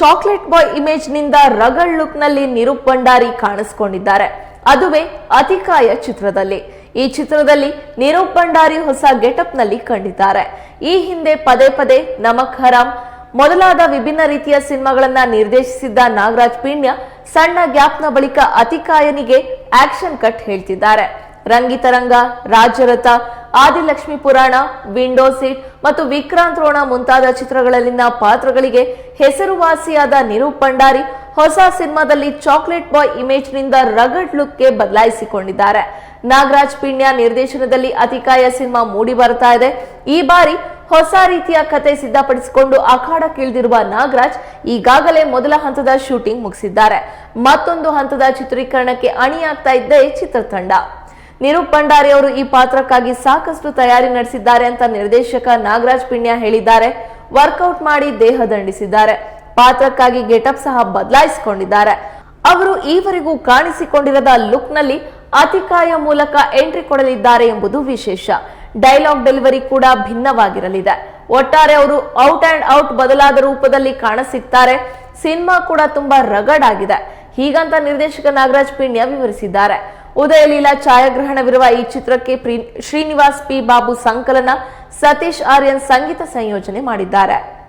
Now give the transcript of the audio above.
Chocolate boy ಇಮೇಜ್ನಿಂದ rugged ಲುಕ್ನಲ್ಲಿ ನಿರೂಪ್ ಭಂಡಾರಿ ಕಾಣಿಸ್ಕೊಂಡಿದ್ದಾರೆ. ಅದುವೇ ಅತಿಕಾಯ ಚಿತ್ರದಲ್ಲಿ. ಈ ಚಿತ್ರದಲ್ಲಿ ನಿರೂಪ್ ಭಂಡಾರಿ ಹೊಸ ಗೆಟಪ್ನಲ್ಲಿ ಕಂಡಿದ್ದಾರೆ. ಈ ಹಿಂದೆ ಪದೇ ಪದೇ ನಮಕ್ ಹರಾಮ್ ಮೊದಲಾದ ವಿಭಿನ್ನ ರೀತಿಯ ಸಿನಿಮಾಗಳನ್ನ ನಿರ್ದೇಶಿಸಿದ್ದ ನಾಗರಾಜ್ ಪಿಣ್ಯ ಸಣ್ಣ ಗ್ಯಾಪ್ನ ಬಳಿಕ ಅತಿಕಾಯನಿಗೆ ಆಕ್ಷನ್ ಕಟ್ ಹೇಳ್ತಿದ್ದಾರೆ. ರಂಗಿತರಂಗ, ರಾಜರಥ ಆದಿಲಕ್ಷ್ಮಿ ಪುರಾಣ ವಿಂಡೋ ಸೀಟ್ ಮತ್ತು ವಿಕ್ರಾಂತ್ ರೋಣ ಮುಂತಾದ ಚಿತ್ರಗಳಲ್ಲಿನ ಪಾತ್ರಗಳಿಗೆ ಹೆಸರುವಾಸಿಯಾದ ನಿರೂಪ್ ಭಂಡಾರಿ ಹೊಸ ಸಿನಿಮಾದಲ್ಲಿ ಚಾಕ್ಲೇಟ್ ಬಾಯ್ ಇಮೇಜ್ನಿಂದ ರಗಡ್ ಲುಕ್ಗೆ ಬದಲಾಯಿಸಿಕೊಂಡಿದ್ದಾರೆ. ನಾಗರಾಜ್ ಪಿಣ್ಯ ನಿರ್ದೇಶನದಲ್ಲಿ ಅತಿಕಾಯ ಸಿನಿಮಾ ಮೂಡಿ ಬರ್ತಾ ಇದೆ. ಈ ಬಾರಿ ಹೊಸ ರೀತಿಯ ಕತೆ ಸಿದ್ಧಪಡಿಸಿಕೊಂಡು ಅಖಾಡಕ್ಕಿಳಿದಿರುವ ನಾಗರಾಜ್ ಈಗಾಗಲೇ ಮೊದಲ ಹಂತದ ಶೂಟಿಂಗ್ ಮುಗಿಸಿದ್ದಾರೆ. ಮತ್ತೊಂದು ಹಂತದ ಚಿತ್ರೀಕರಣಕ್ಕೆ ಅಣಿಯಾಗ್ತಾ ಇದ್ದೇ ಚಿತ್ರತಂಡ. ನಿರೂಪ್ ಭಂಡಾರಿ ಅವರು ಈ ಪಾತ್ರಕ್ಕಾಗಿ ಸಾಕಷ್ಟು ತಯಾರಿ ನಡೆಸಿದ್ದಾರೆ ಅಂತ ನಿರ್ದೇಶಕ ನಾಗರಾಜ್ ಪಿಣ್ಯ ಹೇಳಿದ್ದಾರೆ. ವರ್ಕೌಟ್ ಮಾಡಿ ದೇಹ ದಂಡಿಸಿದ್ದಾರೆ. ಪಾತ್ರಕ್ಕಾಗಿ ಗೆಟಪ್ ಸಹ ಬದಲಾಯಿಸಿಕೊಂಡಿದ್ದಾರೆ. ಅವರು ಈವರೆಗೂ ಕಾಣಿಸಿಕೊಂಡಿರದ ಲುಕ್ನಲ್ಲಿ ಅತಿಕಾಯ ಮೂಲಕ ಎಂಟ್ರಿ ಕೊಡಲಿದ್ದಾರೆ ಎಂಬುದು ವಿಶೇಷ. ಡೈಲಾಗ್ ಡೆಲಿವರಿ ಕೂಡ ಭಿನ್ನವಾಗಿರಲಿದೆ. ಒಟ್ಟಾರೆ ಅವರು ಔಟ್ ಅಂಡ್ ಔಟ್ ಬದಲಾದ ರೂಪದಲ್ಲಿ ಕಾಣಸಿಗ್ತಾರೆ ಸಿನಿಮಾ ಕೂಡ ತುಂಬಾ ರಗಡ್ ಆಗಿದೆ ಹೀಗಂತ ನಿರ್ದೇಶಕ ನಾಗರಾಜ್ ಪಿಣ್ಯ ವಿವರಿಸಿದ್ದಾರೆ. ಉದಯ ಲೀಲಾ ಛಾಯಾಗ್ರಹಣವಿರುವ ಈ ಚಿತ್ರಕ್ಕೆ ಶ್ರೀನಿವಾಸ್ ಪಿ. ಬಾಬು ಸಂಕಲನ ಸತೀಶ್ ಆರ್ಯನ್ ಸಂಗೀತ ಸಂಯೋಜನೆ ಮಾಡಿದ್ದಾರೆ.